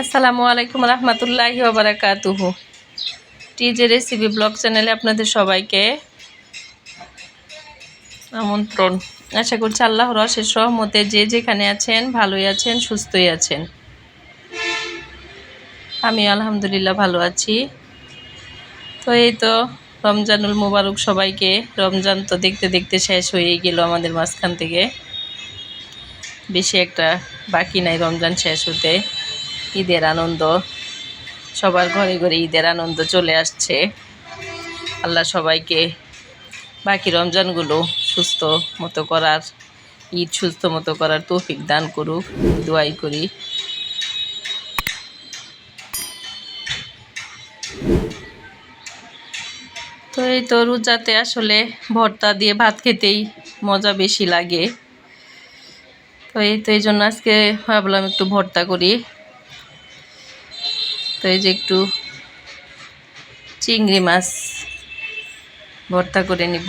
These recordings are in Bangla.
আসসালামু আলাইকুম রহমতুল্লাহি ওবরাকাতুহু টিজে রেসিপি ব্লগ চ্যানেলে আপনাদের সবাইকে আমন্ত্রণ। আশা করছি আল্লাহ অশেষ সহমতে যে যেখানে আছেন, ভালোই আছেন, সুস্থই আছেন। আমি আলহামদুলিল্লাহ ভালো আছি। তো এই তো রমজানুল মুবারক সবাইকে। রমজান তো দেখতে দেখতে শেষ হয়েই গেল আমাদের মাঝখান থেকে। বেশি একটা বাকি নাই রমজান শেষ হতে। ঈদের আনন্দ। সবার ঘরে ঘরে ঈদের আনন্দ চলে আসছে। আল্লাহ সবাইকে বাকি রমজানগুলো সুস্থ মতো করার, ঈদ সুস্থ মতো করার তৌফিক দান করুক, দোয়াই করি। তো এই তো রোজাতে আসলে ভর্তা দিয়ে ভাত খেতেই মজা বেশি লাগে। তো এই তো এই জন্য আজকে ভাবলাম একটু ভর্তা করি। তো এই যে একটু চিংড়ি মাছ ভর্তা করে নিব।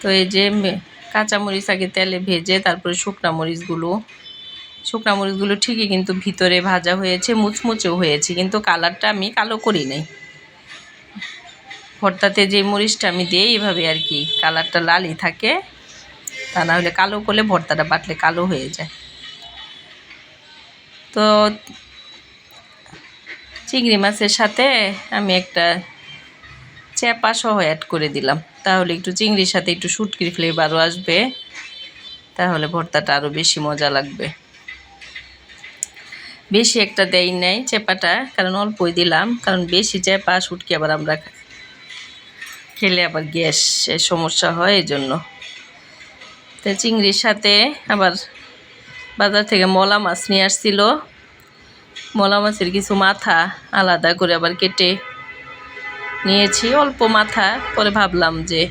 তো এই যে কাঁচামরিচ আগে তেলে ভেজে তারপরে শুকনা মরিচগুলো। শুকনা মরিচগুলো ঠিকই কিন্তু ভিতরে ভাজা হয়েছে, মুচমুচেও হয়েছে, কিন্তু কালারটা আমি কালো করি নাই। ভর্তাতে যে মরিচটা আমি দিই এইভাবে আর কি, কালারটা লালই থাকে। তা না হলে কালো করলে ভর্তাটা বাটলে কালো হয়ে যায়। তো চিংড়ি মাছের সাথে আমি একটা চ্যাপা সহ অ্যাড করে দিলাম। তাহলে একটু চিংড়ির সাথে একটু শুটকির ফ্লেভারও আসবে। তাহলে ভর্তাটা আরও বেশি মজা লাগবে। বেশি একটা দেই নাই চেপাটা, কারণ অল্পই দিলাম। কারণ বেশি চেপা, শুটকি আবার আমরা খেলে আবার গ্যাসের সমস্যা হয় এই জন্য তো চিংড়ির সাথে আবার বাজার থেকে মলা মাছ নিয়ে আসছিল। মলা মাছের কিছু মাথা আলাদা করে আবার কেটে নিয়েছি। অল্প মাথা, পরে ভাবলাম যে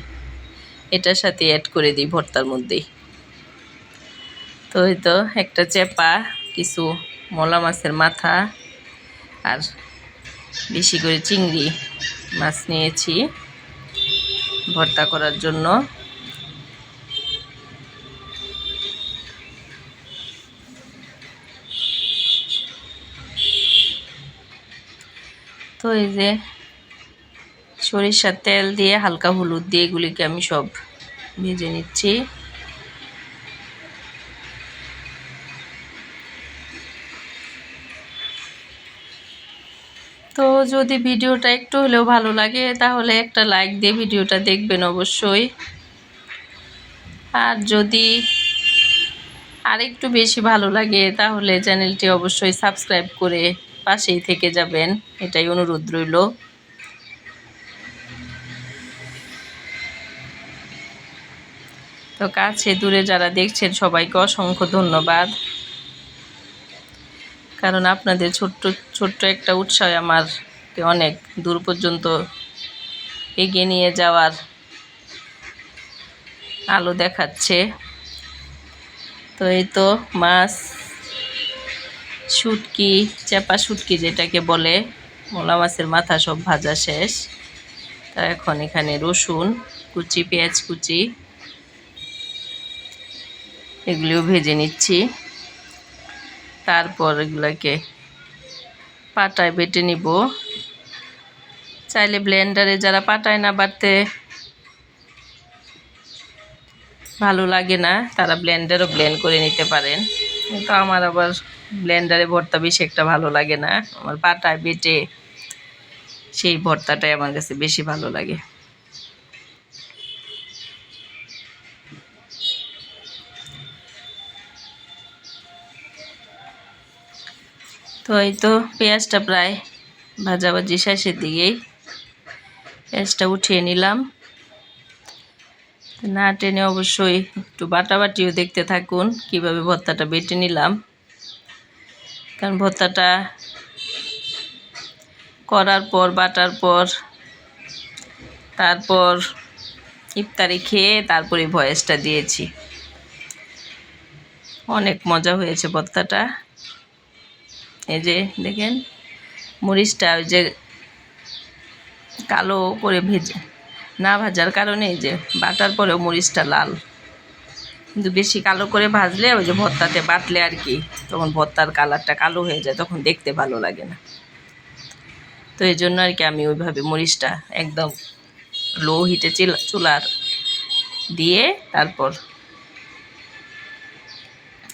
এটার সাথে অ্যাড করে দিই ভর্তার মধ্যেই। তো এই তো একটা চেপা, কিছু মলা মাছের মাথা আর বেশি করে চিংড়ি মাছ নিয়েছি ভর্তা করার জন্য। এই যে সরিষার তেল দিয়ে হালকা হলুদ দিয়ে এগুলিকে আমি সব ভেজে নিচ্ছি। তো যদি ভিডিওটা একটু হলেও ভালো লাগে, তাহলে একটা লাইক দিয়ে ভিডিওটা দেখবেন অবশ্যই। আর যদি আর একটু বেশি ভালো লাগে, তাহলে চ্যানেলটি অবশ্যই সাবস্ক্রাইব করে পাশেই থেকে যাবেন, এটাই অনুরোধ রইল। তো কাছে দূরে যারা দেখছেন, সবাইকে অসংখ্য ধন্যবাদ। কারণ আপনাদের ছোট্ট ছোট্ট একটা উৎসাহ আমারকে অনেক দূর পর্যন্ত এগিয়ে নিয়ে যাওয়ার আলো দেখাচ্ছে। তো এই তো মাছ শুটকি, চেপা শুটকি যেটাকে বলে, মোলা মাছের মাথা সব ভাজা শেষ। তা এখন এখানে রসুন, কুচি, পেঁয়াজ কুচি, এগুলিও ভেজে নিচ্ছি। তারপর এগুলোকে পাটায় বেটে নিব। চাইলে ব্লেন্ডারে যারা পাটায় না বাটতে ভালো লাগে না। তারা ব্লেন্ডারও ব্লেন্ড করে নিতে পারেন। কিন্তু আমার আবার ব্লেন্ডারে ভর্তা বেশি একটা ভালো লাগে না। আমার পাটায় বেটে সেই ভর্তাটাই আমার কাছে বেশি ভালো লাগে। তো এই তো পেঁয়াজটা প্রায় ভাজাভাজি শেষের দিকেই। পেঁয়াজটা উঠিয়ে নিলাম। না, টেনে অবশ্যই একটু বাটাবাটিও দেখতে থাকুন, কীভাবে ভর্তাটা বেটে নিলাম। কারণ ভর্তাটা করার পর, বাটার পর, তারপর ইফতারি খেয়ে তারপরে ভয়েসটা দিয়েছি। অনেক মজা হয়েছে ভর্তাটা। এই যে দেখেন, মরিচটা ওই যে কালো করে ভেজে না ভাজার কারণে এই যে বাটার পরেও মরিচটা লাল। কিন্তু বেশি কালো করে ভাজলে ওই যে ভর্তাতে বাটলে আর কি, তখন ভর্তার কালারটা কালো হয়ে যায়, তখন দেখতে ভালো লাগে না। তো এই জন্য আর কি আমি ওইভাবে মরিচটা একদম লো হিটে চিলা চুলার দিয়ে তারপর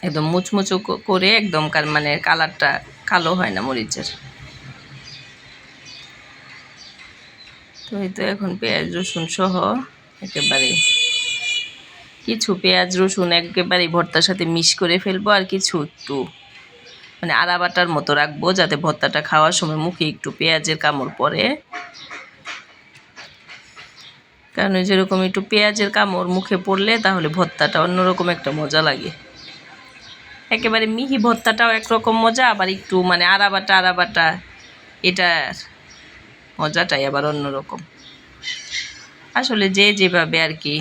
একদম মুচমুচো করে একদম মানে কালারটা কালো হয় না মরিচের। তো এই তো এখন পেঁয়াজ, রসুন সহ একেবারে কিছু পেঁয়াজ, রসুন একেবারে ভর্তার সাথে মিশ করে ফেলব আর কিছু একটু মানে আড়া বাটার মতো রাখব যাতে ভর্তাটা খাওয়ার সময় মুখে একটু পেঁয়াজের কামড় পড়ে। কারণ যেরকম একটু পেঁয়াজের কামড় মুখে পড়লে তাহলে ভর্তাটা অন্যরকম একটা মজা লাগে। একেবারে মিহি ভর্তাটাও একরকম মজা, আবার একটু মানে আড়াবাটা আড়াবাটা এটার মজাটাই আবার অন্যরকম। আসলে যে যেভাবে আর কি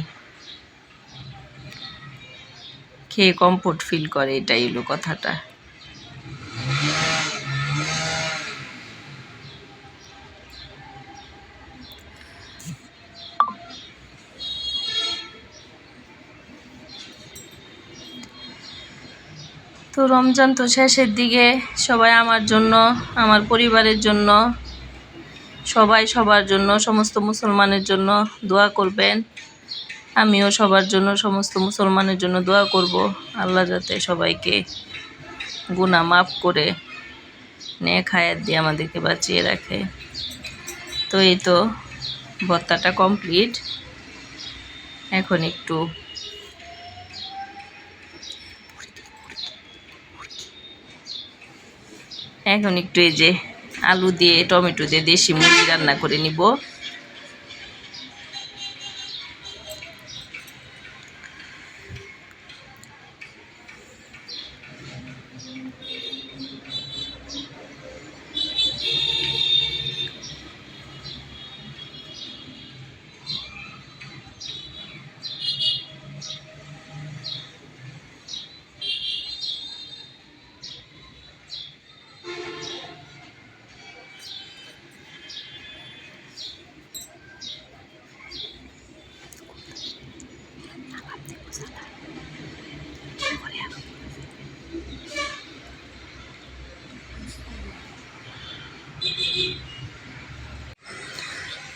খেয়ে কমফোর্ট ফিল করে, এটাই হলো কথাটা। তো রমজান তো শেষের দিকে সবাই আমার জন্য, আমার পরিবারের জন্য সবাই সবার জন্য, সমস্ত মুসলমানের জন্য দোয়া করবেন। আমিও সবার জন্য, সমস্ত মুসলমানের জন্য দোয়া করব। আল্লাহ যাতে সবাইকে গুনাহ মাফ করে, নেক হায়াত দিয়ে আমাদেরকে বাঁচিয়ে রাখে। তো এই তো ভর্তাটা কমপ্লিট। এখন একটু এখন একটু এই যে আলু দিয়ে টমেটো দিয়ে দেশি মুরগি রান্না করে নিব।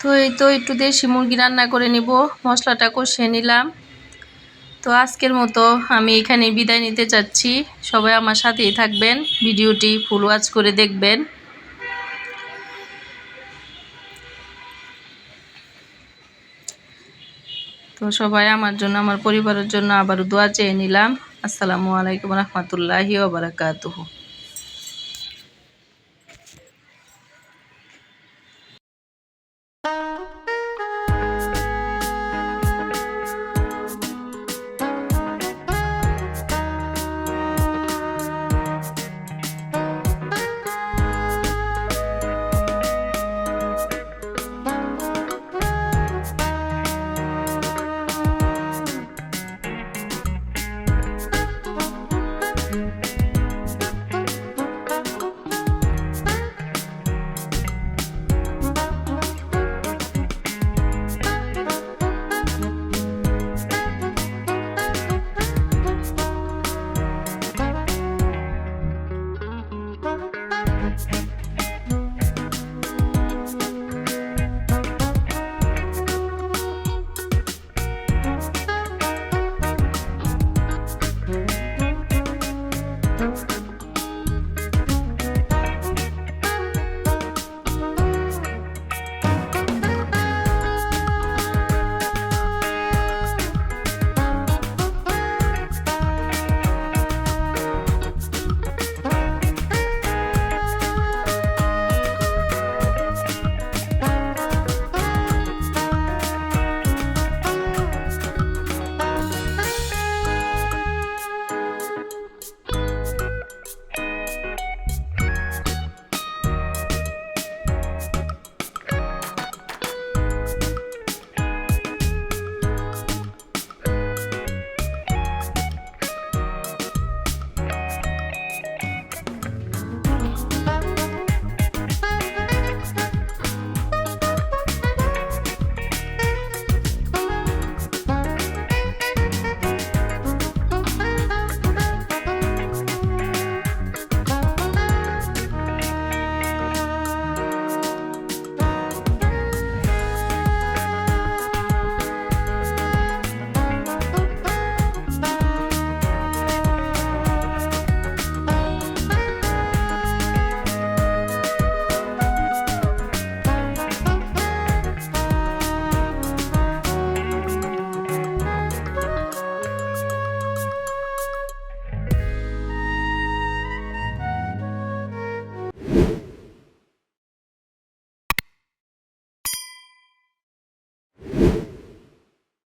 তো এই তো একটু দেশি মুরগি রান্না করে নিব। মশলাটা কষিয়ে নিলাম। তো আজকের মতো আমি এখানে বিদায় নিতে চাচ্ছি। সবাই আমার সাথেই থাকবেন। ভিডিওটি ফুল ওয়াচ করে দেখবেন। তো সবাই আমার জন্য, আমার পরিবারের জন্য আবারও দোয়া চেয়ে নিলাম। আসসালামু আলাইকুম রহমতুল্লাহি ওবরাকাতুহু